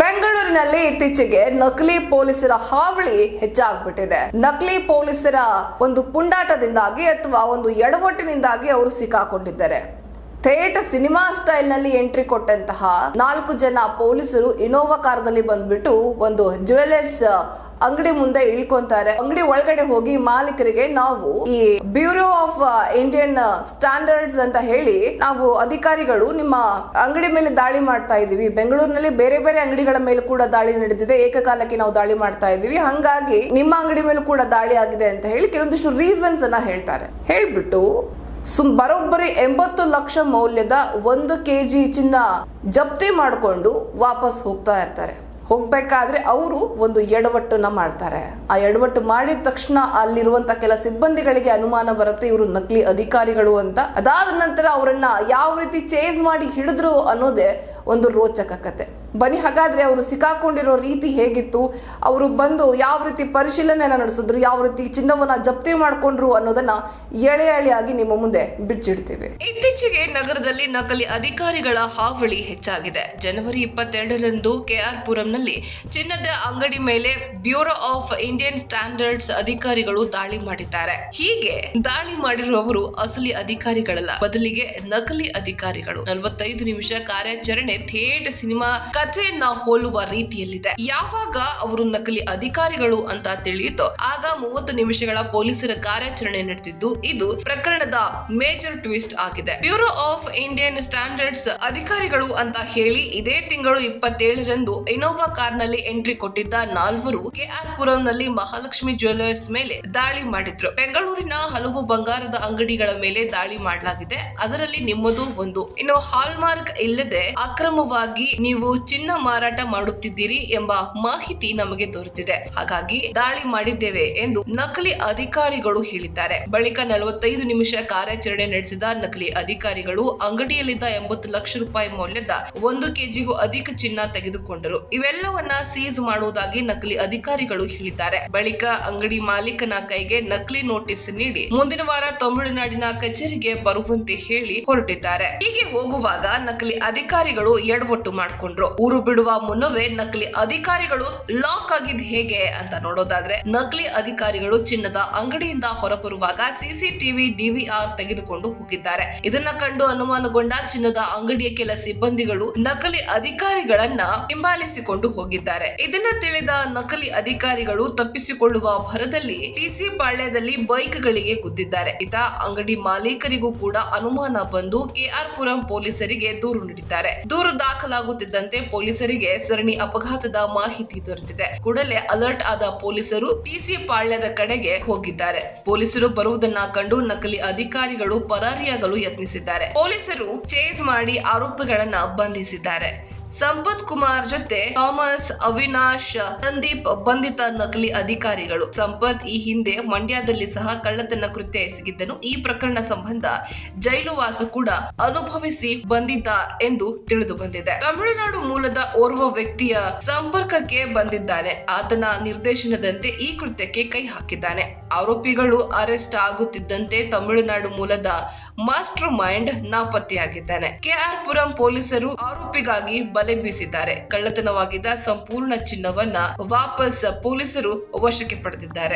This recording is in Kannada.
ಬೆಂಗಳೂರಿನಲ್ಲಿ ಇತ್ತೀಚೆಗೆ ನಕಲಿ ಪೊಲೀಸರ ಹಾವಳಿ ಹೆಚ್ಚಾಗ್ಬಿಟ್ಟಿದೆ. ನಕಲಿ ಪೊಲೀಸರ ಒಂದು ಪುಂಡಾಟದಿಂದಾಗಿ ಅಥವಾ ಒಂದು ಎಡವಟ್ಟಿನಿಂದಾಗಿ ಅವರು ಸಿಕ್ಕಾಕೊಂಡಿದ್ದಾರೆ. ಥೇಟ್ ಸಿನಿಮಾ ಸ್ಟೈಲ್ನಲ್ಲಿ ಎಂಟ್ರಿ ಕೊಟ್ಟಂತಹ ನಾಲ್ಕು ಜನ ಪೊಲೀಸರು ಇನೋವಾ ಕಾರದಲ್ಲಿ ಬಂದ್ಬಿಟ್ಟು ಒಂದು ಜುವೆಲರ್ಸ್ ಅಂಗಡಿ ಮುಂದೆ ಇಳ್ಕೊಂತಾರೆ. ಅಂಗಡಿ ಒಳಗಡೆ ಹೋಗಿ ಮಾಲೀಕರಿಗೆ ನಾವು ಈ ಬ್ಯೂರೋ ಆಫ್ ಇಂಡಿಯನ್ ಸ್ಟ್ಯಾಂಡರ್ಡ್ಸ್ ಅಂತ ಹೇಳಿ ನಾವು ಅಧಿಕಾರಿಗಳು ನಿಮ್ಮ ಅಂಗಡಿ ಮೇಲೆ ದಾಳಿ ಮಾಡ್ತಾ ಇದೀವಿ ಬೆಂಗಳೂರಿನಲ್ಲಿ ಬೇರೆ ಬೇರೆ ಅಂಗಡಿಗಳ ಮೇಲೆ ಕೂಡ ದಾಳಿ ನಡೆದಿದೆ. ಏಕಕಾಲಕ್ಕೆ ನಾವು ದಾಳಿ ಮಾಡ್ತಾ ಇದೀವಿ ಹಂಗಾಗಿ ನಿಮ್ಮ ಅಂಗಡಿ ಮೇಲೆ ಕೂಡ ದಾಳಿ ಆಗಿದೆ ಅಂತ ಹೇಳಿ ಕೆಲವೊಂದಿಷ್ಟು ರೀಸನ್ಸ್ ಅನ್ನ ಹೇಳ್ತಾರೆ. ಹೇಳ್ಬಿಟ್ಟು ಸುಮ್ ಬರೋಬ್ಬರಿ ಎಂಬತ್ತು ಲಕ್ಷ ಮೌಲ್ಯದ ಒಂದು ಕೆಜಿ ಚಿನ್ನ ಜಪ್ತಿ ಮಾಡಿಕೊಂಡು ವಾಪಸ್ ಹೋಗ್ತಾ ಇರ್ತಾರೆ. ಹೋಗ್ಬೇಕಾದ್ರೆ ಅವರು ಒಂದು ಎಡವಟ್ಟನ್ನ ಮಾಡ್ತಾರೆ. ಆ ಎಡವಟ್ಟು ಮಾಡಿದ ತಕ್ಷಣ ಅಲ್ಲಿರುವಂತ ಕೆಲ ಸಿಬ್ಬಂದಿಗಳಿಗೆ ಅನುಮಾನ ಬರುತ್ತೆ, ಇವರು ನಕಲಿ ಅಧಿಕಾರಿಗಳು ಅಂತ. ಅದಾದ ನಂತರ ಅವರನ್ನ ಯಾವ ರೀತಿ ಚೇಸ್ ಮಾಡಿ ಹಿಡಿದ್ರು ಅನ್ನೋದೇ ಒಂದು ರೋಚಕ ಕತೆ. ಬನ್ನಿ, ಹಾಗಾದ್ರೆ ಅವರು ಸಿಕ್ಕಾಕೊಂಡಿರೋ ರೀತಿ ಹೇಗಿತ್ತು? ಅವರು ಬಂದು ಯಾವ ರೀತಿ ಪರಿಶೀಲನೆ ನಡೆಸಿದ್ರು? ಯಾವ ರೀತಿ ಚಿನ್ನವನ್ನ ಜಪ್ತಿ ಮಾಡಿಕೊಂಡ್ರು ಅನ್ನೋದನ್ನ ಎಳೆ ಎಳೆಯಾಗಿ ನಿಮ್ಮ ಮುಂದೆ ಬಿಚ್ಚಿಡ್ತೀವಿ. ಇತ್ತೀಚೆಗೆ ನಗರದಲ್ಲಿ ನಕಲಿ ಅಧಿಕಾರಿಗಳ ಹಾವಳಿ ಹೆಚ್ಚಾಗಿದೆ. ಜನವರಿ ಇಪ್ಪತ್ತೆರಡರಂದು ಕೆಆರ್ ಪುರಂನಲ್ಲಿ ಚಿನ್ನದ ಅಂಗಡಿ ಮೇಲೆ ಬ್ಯೂರೋ ಆಫ್ ಇಂಡಿಯನ್ ಸ್ಟ್ಯಾಂಡರ್ಡ್ಸ್ ಅಧಿಕಾರಿಗಳು ದಾಳಿ ಮಾಡಿದ್ದಾರೆ. ಹೀಗೆ ದಾಳಿ ಮಾಡಿರುವವರು ಅಸಲಿ ಅಧಿಕಾರಿಗಳಲ್ಲ. ಬದಲಿಗೆ ನಕಲಿ ಅಧಿಕಾರಿಗಳು. ನಲವತ್ತೈದು ನಿಮಿಷ ಕಾರ್ಯಾಚರಣೆ ಥಿಯೇಟರ್ ಸಿನಿಮಾ ಕಥೆಯನ್ನ ಹೋಲುವ ರೀತಿಯಲ್ಲಿದೆ. ಯಾವಾಗ ಅವರು ನಕಲಿ ಅಧಿಕಾರಿಗಳು ಅಂತ ತಿಳಿಯಿತು, ಆಗ ಮೂವತ್ತು ನಿಮಿಷಗಳ ಪೊಲೀಸರ ಕಾರ್ಯಾಚರಣೆ ನಡೆದಿದ್ದು ಇದು ಪ್ರಕರಣದ ಮೇಜರ್ ಟ್ವಿಸ್ಟ್ ಆಗಿದೆ. ಬ್ಯೂರೋ ಆಫ್ ಇಂಡಿಯನ್ ಸ್ಟ್ಯಾಂಡರ್ಡ್ಸ್ ಅಧಿಕಾರಿಗಳು ಅಂತ ಹೇಳಿ, ಇದೇ ತಿಂಗಳು ಇಪ್ಪತ್ತೇಳರಂದು ಇನೋವಾ ಕಾರ್ನಲ್ಲಿ ಎಂಟ್ರಿ ಕೊಟ್ಟಿದ್ದ ನಾಲ್ವರು ಕೆಆರ್ ಪುರಂನಲ್ಲಿ ಮಹಾಲಕ್ಷ್ಮಿ ಜ್ಯುವೆಲ್ಲರ್ಸ್ ಮೇಲೆ ದಾಳಿ ಮಾಡಿದ್ರು. ಬೆಂಗಳೂರಿನ ಹಲವು ಬಂಗಾರದ ಅಂಗಡಿಗಳ ಮೇಲೆ ದಾಳಿ ಮಾಡಲಾಗಿದೆ. ಅದರಲ್ಲಿ ನಿಮ್ಮದು ಒಂದು. ಇನ್ನು ಹಾಲ್ಮಾರ್ಕ್ ಇಲ್ಲದೆ ಅಕ್ರಮವಾಗಿ ನೀವು ಚಿನ್ನ ಮಾರಾಟ ಮಾಡುತ್ತಿದ್ದೀರಿ ಎಂಬ ಮಾಹಿತಿ ನಮಗೆ ದೊರೆತಿದೆ. ಹಾಗಾಗಿ ದಾಳಿ ಮಾಡಿದ್ದೇವೆ ಎಂದು ನಕಲಿ ಅಧಿಕಾರಿಗಳು ಹೇಳಿದ್ದಾರೆ. ಬಳಿಕ ನಲವತ್ತೈದು ನಿಮಿಷ ಕಾರ್ಯಾಚರಣೆ ನಡೆಸಿದ ನಕಲಿ ಅಧಿಕಾರಿಗಳು ಅಂಗಡಿಯಲ್ಲಿದ್ದ ಎಂಬತ್ತು ಲಕ್ಷ ರೂಪಾಯಿ ಮೌಲ್ಯದ ಒಂದು ಕೆಜಿಗೂ ಅಧಿಕ ಚಿನ್ನ ತೆಗೆದುಕೊಂಡರು. ಇವೆಲ್ಲವನ್ನ ಸೀಸ್ ಮಾಡುವುದಾಗಿ ನಕಲಿ ಅಧಿಕಾರಿಗಳು ಹೇಳಿದ್ದಾರೆ. ಬಳಿಕ ಅಂಗಡಿ ಮಾಲೀಕನ ಕೈಗೆ ನಕಲಿ ನೋಟಿಸ್ ನೀಡಿ ಮುಂದಿನ ವಾರ ತಮಿಳುನಾಡಿನ ಕಚೇರಿಗೆ ಬರುವಂತೆ ಹೇಳಿ ಹೊರಟಿದ್ದಾರೆ. ಹೀಗೆ ಹೋಗುವಾಗ ನಕಲಿ ಅಧಿಕಾರಿಗಳು ಎಡವಟ್ಟು ಮಾಡ್ಕೊಂಡ್ರು. ಊರು ಬಿಡುವ ಮುನ್ನವೇ ನಕಲಿ ಅಧಿಕಾರಿಗಳು ಲಾಕ್ ಆಗಿದ್ ಹೇಗೆ ಅಂತ ನೋಡೋದಾದ್ರೆ, ನಕಲಿ ಅಧಿಕಾರಿಗಳು ಚಿನ್ನದ ಅಂಗಡಿಯಿಂದ ಹೊರಬರುವಾಗ ಸಿಸಿಟಿವಿ ಡಿವಿಆರ್ ತೆಗೆದುಕೊಂಡು ಹೋಗಿದ್ದಾರೆ. ಇದನ್ನ ಕಂಡು ಅನುಮಾನಗೊಂಡ ಚಿನ್ನದ ಅಂಗಡಿಯ ಕೆಲ ಸಿಬ್ಬಂದಿಗಳು ನಕಲಿ ಅಧಿಕಾರಿಗಳನ್ನ ಹಿಂಬಾಲಿಸಿಕೊಂಡು ಹೋಗಿದ್ದಾರೆ. ಇದನ್ನ ತಿಳಿದ ನಕಲಿ ಅಧಿಕಾರಿಗಳು ತಪ್ಪಿಸಿಕೊಳ್ಳುವ ಭರದಲ್ಲಿ ಟಿಸಿ ಪಾಳ್ಯದಲ್ಲಿ ಬೈಕ್ಗಳಿಗೆ ಗುದ್ದಿದ್ದಾರೆ. ಇತ ಅಂಗಡಿ ಮಾಲೀಕರಿಗೂ ಕೂಡ ಅನುಮಾನ ಬಂದು ಕೆಆರ್ ಪುರಂ ಪೊಲೀಸರಿಗೆ ದೂರು ನೀಡಿದ್ದಾರೆ. ದೂರು ದಾಖಲಾಗುತ್ತಿದ್ದಂತೆ ಪೊಲೀಸರಿಗೆ ಸರಣಿ ಅಪಘಾತದ ಮಾಹಿತಿ ದೊರೆತಿದೆ. ಕೂಡಲೇ ಅಲರ್ಟ್ ಆದ ಪೊಲೀಸರು ಟಿಸಿ ಪಾಳ್ಯದ ಕಡೆಗೆ ಹೋಗಿದ್ದಾರೆ. ಪೊಲೀಸರು ಬರುವುದನ್ನ ಕಂಡು ನಕಲಿ ಅಧಿಕಾರಿಗಳು ಪರಾರಿಯಾಗಲು ಯತ್ನಿಸಿದ್ದಾರೆ. ಪೊಲೀಸರು ಚೇಸ್ ಮಾಡಿ ಆರೋಪಿಗಳನ್ನ ಬಂಧಿಸಿದ್ದಾರೆ. ಸಂಪತ್ ಕುಮಾರ್ ಜೊತೆ ಥಾಮಸ್, ಅವಿನಾಶ್, ಸಂದೀಪ್ ಬಂಧಿತ ನಕಲಿ ಅಧಿಕಾರಿಗಳು. ಸಂಪತ್ ಈ ಹಿಂದೆ ಮಂಡ್ಯದಲ್ಲಿ ಸಹ ಕಳ್ಳತನ ಕೃತ್ಯ ಎಸಗಿದ್ದನು. ಈ ಪ್ರಕರಣ ಸಂಬಂಧ ಜೈಲು ವಾಸ ಕೂಡ ಅನುಭವಿಸಿ ಬಂದಿದ್ದ ಎಂದು ತಿಳಿದು ಬಂದಿದೆ. ತಮಿಳುನಾಡು ಮೂಲದ ಓರ್ವ ವ್ಯಕ್ತಿಯ ಸಂಪರ್ಕಕ್ಕೆ ಬಂದಿದ್ದಾನೆ. ಆತನ ನಿರ್ದೇಶನದಂತೆ ಈ ಕೃತ್ಯಕ್ಕೆ ಕೈ ಹಾಕಿದ್ದಾನೆ. ಆರೋಪಿಗಳು ಅರೆಸ್ಟ್ ಆಗುತ್ತಿದ್ದಂತೆ ತಮಿಳುನಾಡು ಮೂಲದ ಮಾಸ್ಟರ್ ಮೈಂಡ್ ನಾಪತ್ತೆಯಾಗಿದ್ದಾನೆ. ಕೆಆರ್ ಪುರಂ ಪೊಲೀಸರು ಆರೋಪಿಗಾಗಿ ಬಲೆ ಬೀಸಿದ್ದಾರೆ. ಕಳ್ಳತನವಾಗಿದ್ದ ಸಂಪೂರ್ಣ ಚಿನ್ನವನ್ನ ವಾಪಸ್ ಪೊಲೀಸರು ವಶಕ್ಕೆ ಪಡೆದಿದ್ದಾರೆ.